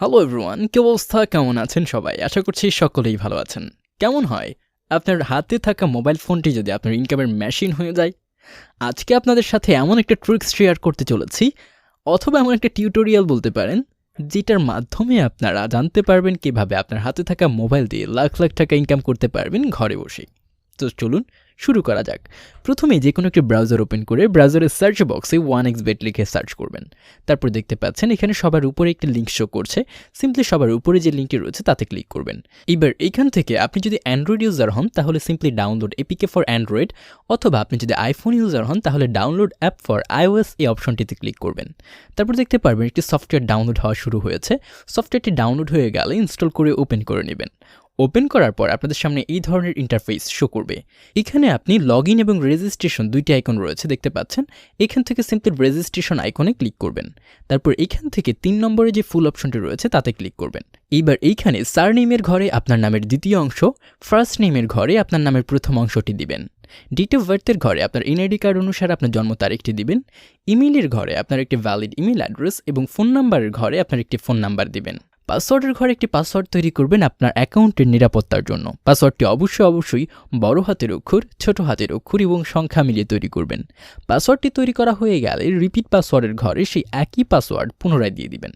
Hello everyone কি অবস্থা? কেমন আছেন সবাই? আশা করছি সকলেই ভালো আছেন। কেমন হয়? আপনার হাতে থাকা মোবাইল ফোনটি যদি আপনার ইনকামের মেশিন হয়ে যায়? আজকে আপনাদের সাথে এমন একটা ট্রিক্স শেয়ার করতে চলেছি, অথবা এমন একটা টিউটোরিয়াল বলতে পারেন, যেটার মাধ্যমে আপনারা জানতে পারবেন কীভাবে আপনার হাতে থাকা মোবাইল দিয়ে লাখ লাখ টাকা ইনকাম করতে পারবেন ঘরে বসে। তো চলুন শুরু করা যাক। প্রথমে যে কোনো একটি ব্রাউজার ওপেন করে ব্রাউজারের সার্চ বক্সে ওয়ান এক্স বেট লিখে সার্চ করবেন। তারপর দেখতে পাচ্ছেন এখানে সবার উপরে একটি লিঙ্ক শো করছে। সিম্পলি সবার উপরে যে লিঙ্কটি রয়েছে তাতে ক্লিক করবেন। এবার এখান থেকে আপনি যদি অ্যান্ড্রয়েড ইউজার হন, তাহলে simply download APK for android অথবা আপনি যদি আইফোন ইউজার হন, তাহলে ডাউনলোড অ্যাপ ফর আইওএস এই অপশনটিতে ক্লিক করবেন। তারপর দেখতে পারবেন একটি সফটওয়্যার ডাউনলোড হওয়া শুরু হয়েছে। সফটওয়্যারটি ডাউনলোড হয়ে গেলে ইনস্টল করে ওপেন করে নেবেন। ওপেন করার পর আপনাদের সামনে এই ধরনের ইন্টারফেস শো করবে। এখানে আপনি লগ ইন এবং রেজিস্ট্রেশন দুইটি আইকন রয়েছে, দেখতে পাচ্ছেন? এখান থেকে সিম্পলি রেজিস্ট্রেশন আইকনে ক্লিক করবেন। তারপর এখান থেকে তিন নম্বরে যে ফুল অপশনটি রয়েছে, তাতে ক্লিক করবেন। এইবার এইখানে সার নেমের ঘরে আপনার নামের দ্বিতীয় অংশ ফার্স্ট নেমের ঘরে আপনার নামের প্রথম অংশটি দিবেন। ডেট অফ বার্থের ঘরে আপনার এনআইডি কার্ড অনুসারে আপনার জন্ম তারিখটি দিবেন। ইমেলের ঘরে আপনার একটি ভ্যালিড ইমেল অ্যাড্রেস এবং ফোন নাম্বারের ঘরে আপনার একটি ফোন নাম্বার দিবেন। পাসওয়ার্ডের ঘরে একটি পাসওয়ার্ড তৈরি করবেন আপনার অ্যাকাউন্টের নিরাপত্তার জন্য। পাসওয়ার্ডটি অবশ্যই অবশ্যই বড় হাতের অক্ষর, ছোট হাতের অক্ষর এবং সংখ্যা মিলিয়ে তৈরি করবেন। পাসওয়ার্ডটি তৈরি করা হয়ে গেলে রিপিট পাসওয়ার্ডের ঘরে সেই একই পাসওয়ার্ড পুনরায় দিয়ে দিবেন।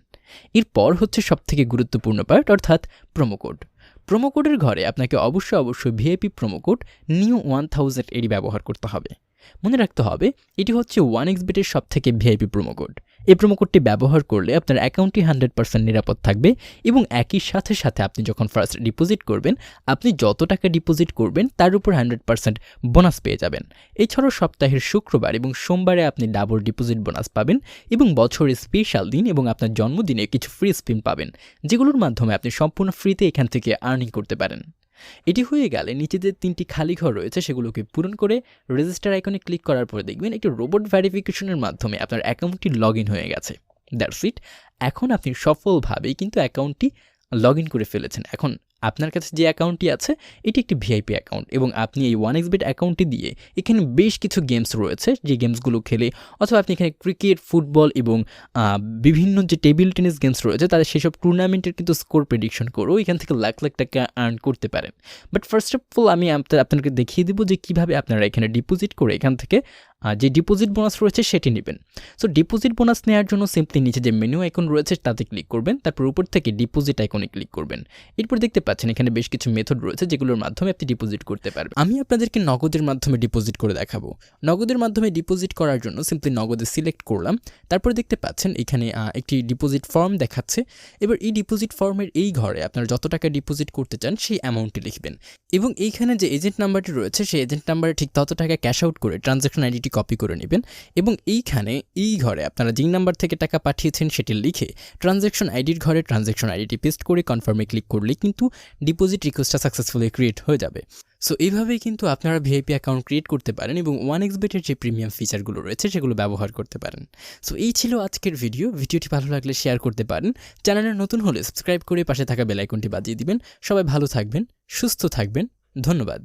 এরপর হচ্ছে সবথেকে গুরুত্বপূর্ণ পার্ট, অর্থাৎ প্রোমোকোড প্রোমোকোডের ঘরে আপনাকে অবশ্যই অবশ্যই VIP promo code new one thousand AD ব্যবহার করতে হবে। মনে রাখতে হবে, এটি হচ্ছে ওয়ান এক্সবিটের সব থেকে ভিআইপি প্রোমোকোড এই প্রোমোকোডটি ব্যবহার করলে আপনার অ্যাকাউন্টটি হান্ড্রেড পার্সেন্ট নিরাপদ থাকবে এবং একই সাথে সাথে আপনি যখন ফার্স্ট ডিপোজিট করবেন, আপনি যত টাকা ডিপোজিট করবেন, তার উপর হান্ড্রেড পার্সেন্ট বোনাস পেয়ে যাবেন। এছাড়াও সপ্তাহের শুক্রবার এবং সোমবারে আপনি ডাবল ডিপোজিট বোনাস পাবেন এবং বছরের স্পেশাল দিন এবং আপনার জন্মদিনে কিছু ফ্রি স্পিন পাবেন, যেগুলোর মাধ্যমে আপনি সম্পূর্ণ ফ্রিতে এখান থেকে আর্নিং করতে পারেন। এটি হয়ে গেলে নিচে যে তিনটি খালি ঘর রয়েছে সেগুলোকে পূরণ করে রেজিস্টার আইকনে ক্লিক করার পরে দেখবেন একটি রোবট ভ্যারিফিকেশনের মাধ্যমে আপনার অ্যাকাউন্টটি লগ হয়ে গেছে। দ্যাটস ইট এখন আপনি সফলভাবেই কিন্তু অ্যাকাউন্টটি লগ ইন করে ফেলেছেন। এখন আপনার কাছে যে অ্যাকাউন্টটি আছে, এটি একটি ভিআইপি অ্যাকাউন্ট এবং আপনি এই ওয়ান এক্স এক্সবেট অ্যাকাউন্টটি দিয়ে এখানে বেশ কিছু গেমস রয়েছে, যে গেমসগুলো খেলে অথবা আপনি এখানে ক্রিকেট ফুটবল এবং বিভিন্ন যে টেবিল টেনিস গেমস রয়েছে, তাদের সেসব টুর্নামেন্টের কিন্তু স্কোর প্রেডিকশন করেও এখান থেকে লাখ লাখ টাকা আর্ন করতে পারেন। বাট ফার্স্ট অফ অল আমি আপনাদেরকে দেখিয়ে দেবো যে কীভাবে আপনারা এখানে ডিপোজিট করে এখান থেকে যে ডিপোজিট বোনাস রয়েছে সেটি নেবেন। সো ডিপোজিট বোনাস নেওয়ার জন্য সিম্পলি নিচে যে মেনু আইকন রয়েছে তাতে ক্লিক করবেন, তারপর উপর থেকে ডিপোজিট আইকনে ক্লিক করবেন। এরপর দেখতে পাচ্ছেন এখানে বেশ কিছু মেথড রয়েছে যেগুলোর মাধ্যমে আপনি ডিপোজিট করতে পারবেন। আমি আপনাদেরকে নগদের মাধ্যমে ডিপোজিট করে দেখাবো। নগদের মাধ্যমে ডিপোজিট করার জন্য সিম্পলি নগদে সিলেক্ট করলাম, তারপর দেখতে পাচ্ছেন এখানে একটি ডিপোজিট ফর্ম দেখাচ্ছে। এবার এই ডিপোজিট ফর্মের এই ঘরে আপনারা যত টাকা ডিপোজিট করতে চান সেই অ্যামাউন্টটি লিখবেন। এবং এইখানে যে এজেন্ট নাম্বারটি রয়েছে, সেই এজেন্ট নাম্বারে ঠিক তত টাকা ক্যাশ আউট করে ট্রানজ্যাকশন আইডিটি কপি করে নেবেন এবং এইখানে এই ঘরে আপনারা যেই নাম্বার থেকে টাকা পাঠিয়েছেন সেটি লিখে ট্রানজ্যাকশন আইডির ঘরে ট্রানজ্যাকশন আইডিটি পেস্ট করে কনফার্মে ক্লিক করলে কিন্তু ডিপোজিট রিকোয়েস্টটা সাকসেসফুলি ক্রিয়েট হয়ে যাবে। সো এইভাবেই কিন্তু আপনারা ভিআইপি অ্যাকাউন্ট ক্রিয়েট করতে পারেন এবং ওয়ান এক্সবেটের যে প্রিমিয়াম ফিচারগুলো রয়েছে সেগুলো ব্যবহার করতে পারেন। সো এই ছিল আজকের ভিডিও ভিডিওটি ভালো লাগলে শেয়ার করতে পারেন। চ্যানেলে নতুন হলে সাবস্ক্রাইব করে পাশে থাকা বেলাইকনটি বাজিয়ে দিবেন। সবাই ভালো থাকবেন, সুস্থ থাকবেন। ধন্যবাদ।